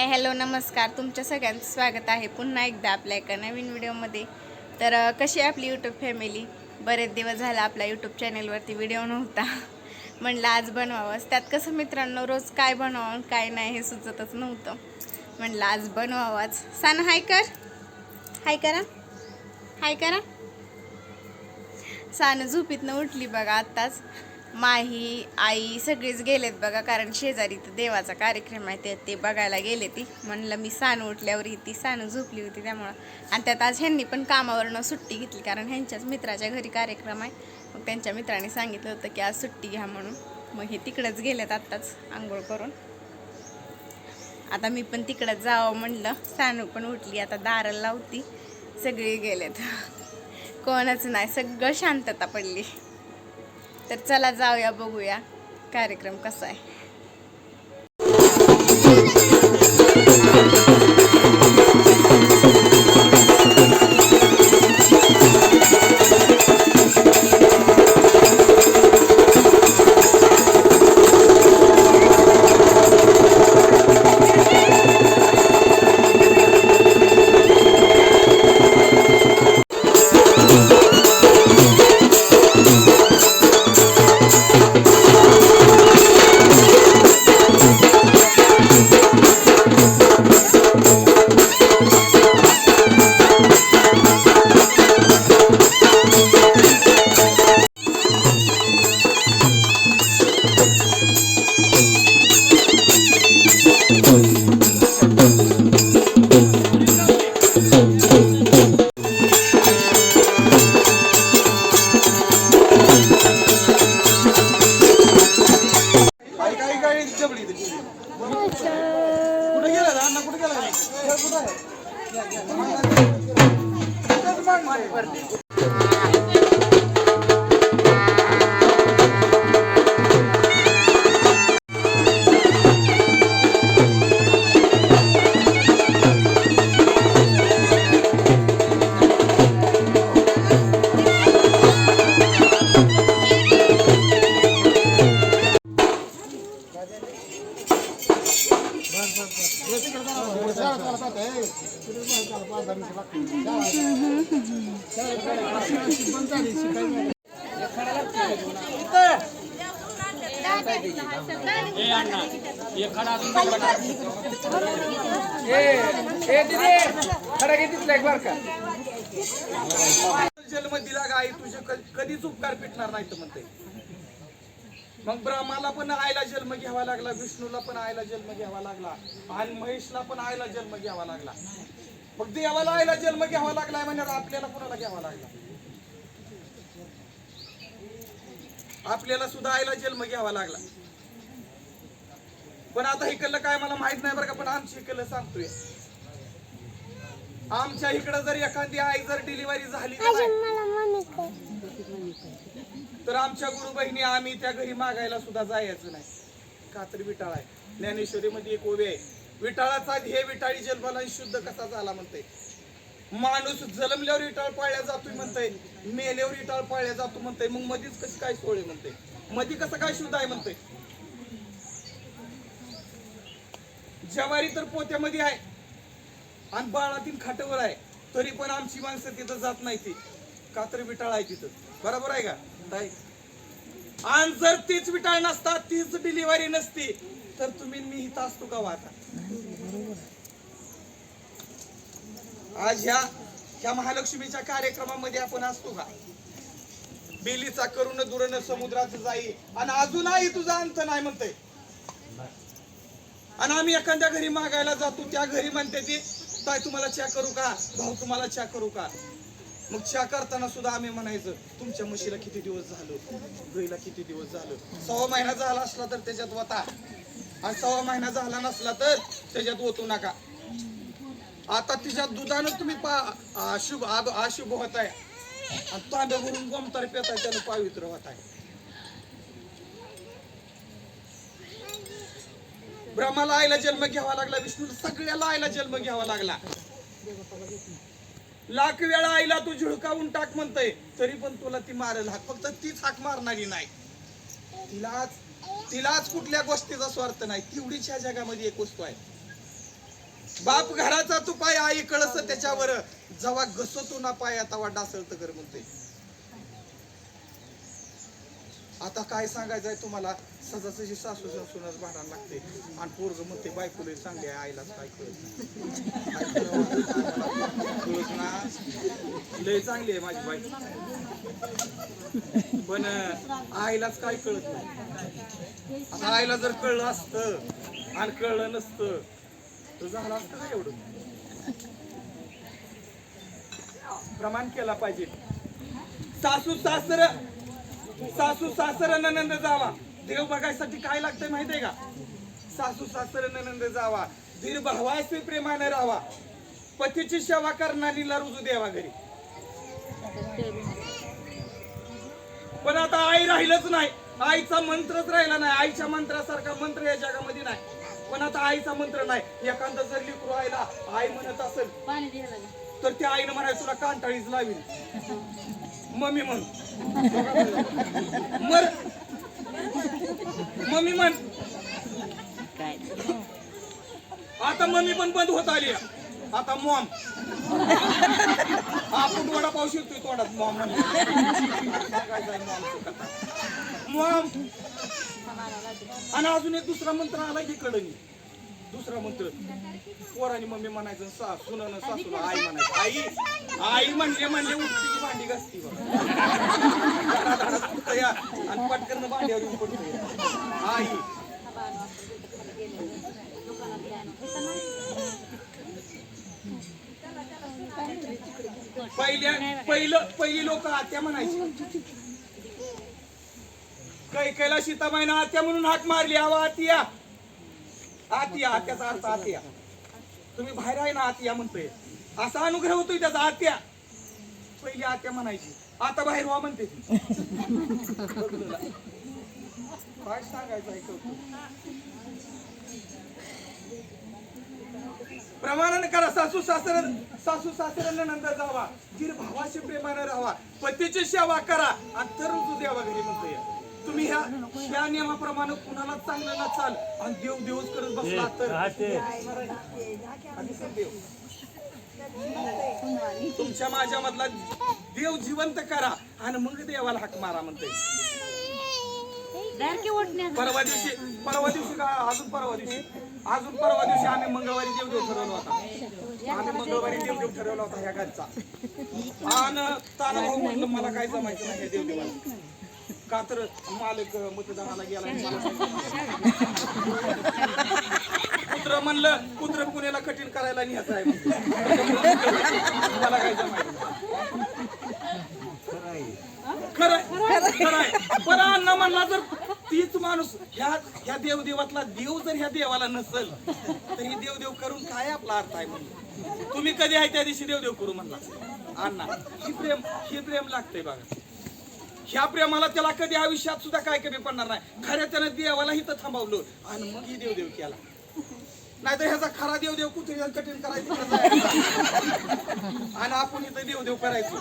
Hi hello नमस्कार. तुमच्या सगळ्यांचं स्वागत आहे पुन्हा एकदा आपल्या एका नवीन व्हिडिओमध्ये. तर कशी आहे आपली यूट्यूब फॅमिली बरेच दिवस झाला आपल्या यूट्यूब चॅनेलवरती व्हिडिओ नव्हता. म्हणलं आज बनवावंच. त्यात कसं मित्रांनो रोज काय बनवावं काय नाही हे सुचतच नव्हतं. म्हणलं आज बनवावाच. सान हाय कर. हाय करा. हाय करा. सान झोपीतनं उठली बघा आत्ताच. माही आई सगळीच गेलेत बघा कारण शेजारी इथं देवाचा कार्यक्रम आहे ते ते बघायला गेले ती. म्हणलं मी सानू उठल्यावर ती सानू झोपली होती त्यामुळं. आणि त्यात आज ह्यांनी पण कामावरनं सुट्टी घेतली कारण ह्यांच्याच मित्राच्या घरी कार्यक्रम आहे. मग त्यांच्या मित्राने सांगितलं होतं की आज सुट्टी घ्या म्हणून. मग हे तिकडंच गेलेत आत्ताच आंघोळ करून. आता मी पण तिकडं जावं म्हणलं. सानू पण उठली आता दारं लावती. सगळी गेलेत. कोणच नाही सगळं शांतता पडली. तर चला जाऊया बघूया. कार्यक्रम कसा आहे. जन्म दिला गाई तुझे क- कधीच उपकार पिटणार नाही तर म्हणते मग ब्रह्माला पण आईला जन्म घ्यावा लागला विष्णूला पण आईला जन्म घ्यावा लागला आणि महेशला पण आईला जन्म घ्यावा लागला. मग देवाला आईला जन्म घ्यावा लागलाय म्हणजे आपल्याला कोणाला घ्यावा लागला? आपल्याला सुद्धा आईला जन्म घ्यावा लागला. पण आता इकडलं काय मला माहीत नाही बरं का पण आमच्या इकडलं सांगतोय. आमच्या इकडं जर एखादी आई जर डिलिव्हरी झाली तर आमच्या गुरु बहिणी आम्ही त्या घरी मागायला सुद्धा जायचं नाही. कात्री विटाळ आहे. ज्ञानेश्वरीमध्ये एक ओवी आहे. विटाळाचा हे विटाळी जन्माला शुद्ध कसा झाला म्हणते माणूस जन्मल्यावर विटाळ पाळल्या जातोय म्हणते मेल्यावर विटाळ पाळल्या जातो म्हणते मग मधीच कशी काय सोळे म्हणते मधी कसं काय शुद्ध आहे म्हणते जवारी तर पोत्यामध्ये आहे. आणि बाळातील खाटवर आहे. तरी पण आमची माणसं तिथं जात नाही ती. कात्र विटाळ आहे तिथं. बरोबर आहे का? ताई आणि जर तीच विटाळ नसता तीच डिलिव्हरी नसती तर तुम्ही मी इथं असतो का हो वाटा आज ह्या ह्या महालक्ष्मीच्या कार्यक्रमामध्ये आपण असतो का? बेलीचा करुण दुरण समुद्राच जाई. आणि अजूनही तुझा अंत नाही म्हणते आणि आम्ही एखाद्या घरी मागायला जातो त्या घरी म्हणते ती ताई तुम्हाला चॅक करू का? भाऊ तुम्हाला चॅक करू का? मग चहा करताना सुद्धा आम्ही म्हणायचं तुमच्या म्हशीला किती दिवस झालं? गाईला किती दिवस झालं? सव्वा महिना झाला असला तर त्याच्यात वता. आणि सव्वा महिना झाला नसला तर त्याच्यात ओतू नका. आता तिच्या दुधानं तुम्ही पा अशुभ आब- अशुभ होत आहे आणि तांब्यावरून गोमतार पेताय त्यानं पावित्र होत आहे ब्रह्माला आईला जन्म घ्यावा लागला विष्णूला सगळ्याला आईला जन्म घ्यावा लागला. लाख वेळा आईला तू झुळकावून टाक म्हणतय. तरी पण तुला ती मारेल हाक. फक्त तीच हाक मारणारी नाही. तिलाच तिलाच कुठल्या गोष्टीचा स्वार्थ नाही. तेवढीच ह्या जगामध्ये एक वस्तू आहे. बाप घराचा तू पाय आई कळस त्याच्यावर. जेव्हा घसतो ना पाय तवा डासळत तर कर म्हणते आता काय सांगायचं आहे तुम्हाला सजासजी सासू सासूनच भांडायला लागते. आणि पोरग म्हणते बायकोले चांगली आहे आईलाच काय कळत ना लय चांगली आहे माझी बायको पण आईलाच काय कळत नाही. आता आईला जर कळलं असतं आणि कळलं नसतं तर झालं असतं ना एवढं. प्रमाण केला पाहिजे. सासू सासर सासू सासर ननंद जावा. देव बघायसाठी काय लागतंय माहितीये का? सासू सासर ननंद जावा. धीर भावाशी प्रेमाने राहावा. पतीची सेवा करणारीला रुजू देवा घरी. पण आता आई राहिलंच नाही. आईचा मंत्रच राहिला नाही. आईच्या मंत्रासारखा मंत्र या जगामध्ये नाही. पण आता आईचा मंत्र नाही. एखादा जर लिकरू आईला आई म्हणत असेल तर त्या आईनं म्हणाय तुला कांटाळीच लावील मम्मी म्हण मर मम्मी म्हण. आता मम्मी पण बंद होत आली. आता मॉम. आपण वडापाव शिरतोय तोंडात मॉम मॉम. आणि अजून एक दुसरा मंत्र आला की कळणी दुसरा मंत्र पोराने मम्मी म्हणायचं सा सुनानं सासूला आई म्हणायचं. आई आई म्हणजे म्हणले उठती की भांडी घासती या? आणि पटकन भांड्यावर येऊन पडतो आई. पहिल्या पहिलं पहिली लोक आत्या म्हणायची. कैकेला सीताबाईनं आत्या म्हणून हाक मारली आवा आतिया. आतिया आत्याचा अर्थ आत या तुम्ही बाहेर आहे ना आतिया म्हणतोय. असा अनुग्रह होतोय त्याचा आत्या. पहिली आत्या म्हणायची. आता बाहेर व्हा म्हणते ती. काय सांगायचं ऐकवतो प्रमाणाने करा सासू सासर सासू सासऱ्यांना नंतर जावा. धीर भावाशी प्रेमाने राहावा पतीची सेवा करा. आणि तर द्यावा घरी म्हणतोय. तुम्ही ह्या ह्या नियमाप्रमाणे कुणाला चांगलं नचाल आणि देव देवच करत बसला तर आणि सर देव. तुमच्या माझ्या मधला देव जिवंत करा आणि मग देवाला हाक मारा म्हणते. परवा दिवशी परवा दिवशी का अजून परवा दिवशी? अजून परवा दिवशी आम्ही मंगळवारी देवदेव ठरवला होता. आम्ही मंगळवारी देवदेव ठरवला होता ह्या घरचा. आणि ताना भाऊ म्हणलं मला काय जमायचं नाही या देवदेवाला का तर मालक मतदानाला गेला कुत्र म्हणलं कुत्र पुण्याला कठीण करायला न्यायचं आहे मला काय पण अण्णा म्हणला जर तीच माणूस ह्या ह्या देवदेवातला देव जर ह्या देवाला नसल तर ही देवदेव करून काय आपला अर्थ आहे म्हणून? तुम्ही कधी आहे त्या दिवशी देवदेव करू म्हणला? अण्णा ही प्रेम ही प्रेम लागतंय बघा. ह्या प्रेमाला त्याला कधी आयुष्यात सुद्धा काय कमी पडणार नाही. खऱ्या त्यानं देवाला इथं थांबवलं. आणि मग ही देवदेव केला. नाहीतर ह्याचा खरा देवदेव कुठे कठीण करायचं? आणि आपण इथं देवदेव करायचो.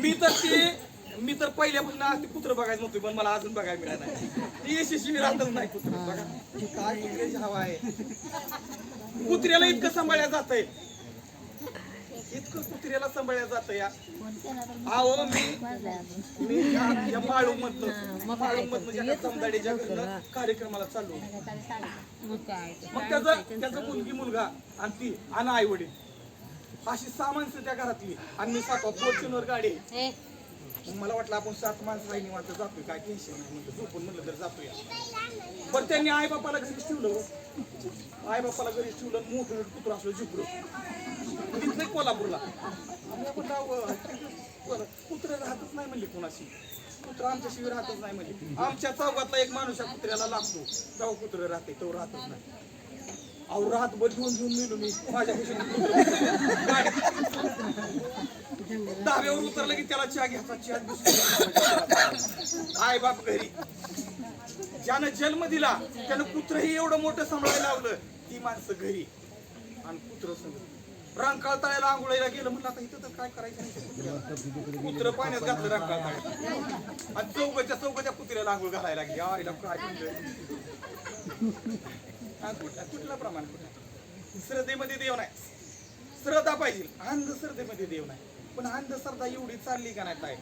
मी तर ते मी तर पहिल्यापासून ते कुत्र बघायचं नव्हतं पण मला अजून बघायला मिळालं नाही. ती यशस्वी राहतच नाही कुत्र. बघा काय हवा आहे. कुत्र्याला इतकं सांभाळल्या जात इतकं कुत्र्याला सांभाळल्या जात या. अहो मी मी या- या माळू मधनं माळू मधनं ज्या समदाडीच्या घरनं कार्यक्रमाला चाललो. मग त्याचं त्याचं मुलगी मुलगा आणि ती आणि आई वडील. अशी माणसं त्या घरातली. आणि मी सातवा फॉर्च्युनर गाडी आहे. मग मला वाटलं आपण सात माणसं आहे निवांत जातोय काय टेन्शन नाही. म्हणलं झोपून म्हणलं तर जातोय. पण त्यांनी आई बापाला घरी ठेवलं हो. आई बापाला ठेवलं मोठं कुत्र असलं झुपलं तिथलं कोल्हापूरला. कुत्र बरं, कुत्रं राहतच नाही म्हणले कोणाशी. कुत्र आमच्याशी राहतच नाही म्हणले. आमच्या चौकातला एक माणूस या कुत्र्याला लागतो. तेव्हा कुत्र राहते तो राहतच नाही. अहो रात घेऊन घेऊन मेलो मी माझ्या दहाव्यावर उतरलं की त्याला चहा घ्यायचा चहा आय बाप घरी. ज्यानं जन्म दिला त्यानं कुत्रही एवढं मोठं सांभाळायला लावलं ती माणसं घरी. आणि कुत्र सगळं रंकाळ तळ्याला आंघोळीला गेलं म्हणलं आता इथं तर काय करायचं कुत्र कुत्रं पाण्यात घातलं रंकाळ तळ्यात आणि चौकच्या चौकच्या कुत्र्याला आंघोळ घालायला लागली. आईला काय कुठला कुठला प्रमाण कुठला श्रद्धेमध्ये देव नाही. श्रद्धा पाहिजे. अंधश्रद्धेमध्ये देव नाही. पण अंधश्रद्धा एवढी चालली का नाही ताई?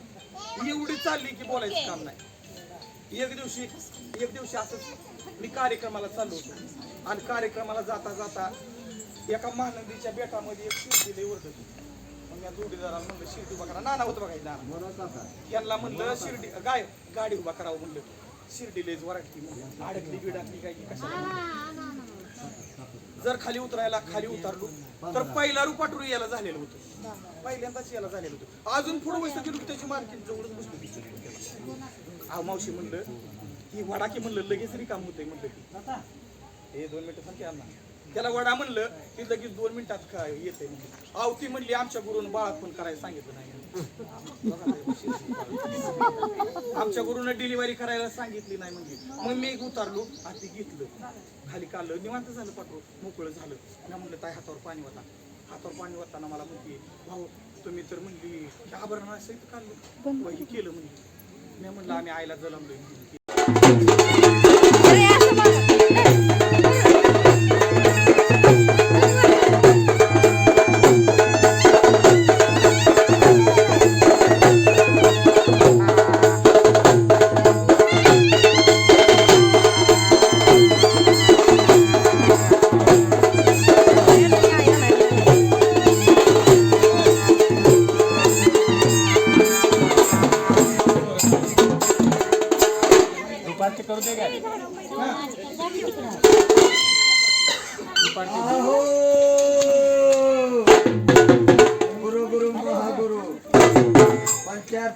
एवढी चालली की बोलायचं काम नाही. एक दिवशी एक दिवशी असंच मी कार्यक्रमाला चाललो होतो. आणि कार्यक्रमाला जाता जाता एका महानंदीच्या बेटामध्ये एक शिर्डी लई ओरडत होती. मग या जोडीदाराला म्हणलं शिर्डी उभा करा. नाना होतं बघायचं नाना. यांना म्हणलं शिर्डी गाय गाडी उभा करावं म्हणलं. शिर्डी लेज वराटली म्हणलं अडकली बिडकली काय की कशाला जर खाली उतरायला खाली उतरलो तर पहिला रुपाटूर याला झालेलं होतं. पहिल्यांदाच याला झालेलं होतं. अजून पुढे गेलो की त्याची मार्केट जवळच बसलो तिथे अहो मावशी म्हणलं ही वडा की म्हणलं लगेच रिकाम होतंय म्हणलं की. हे दोन मिनिटं सांगते अण्णा. त्याला वडा म्हणलं की लगेच दोन मिनिटात काय येते म्हणलं. अहो ती म्हणली आमच्या गुरुनं बाळात पण करायला सांगितलं नाही. आमच्या गुरुनं डिलिव्हरी करायला सांगितली नाही म्हणजे. मग मी एक उतारलो आणि ते घेतलं. खाली काढलं. निवांत झालं पाठव मोकळं झालं. मी म्हणलं ताई हातावर पाणी होता हातावर पाणी होताना मला म्हणते भाऊ तुम्ही तर म्हणली आभरण असं इथं काढलं. केलं. म्हणजे मी म्हणलं आम्ही आईला जलमलोय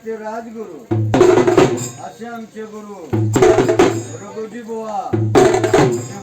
ते राजगुरु असे आमचे गुरु रघुजी बुवा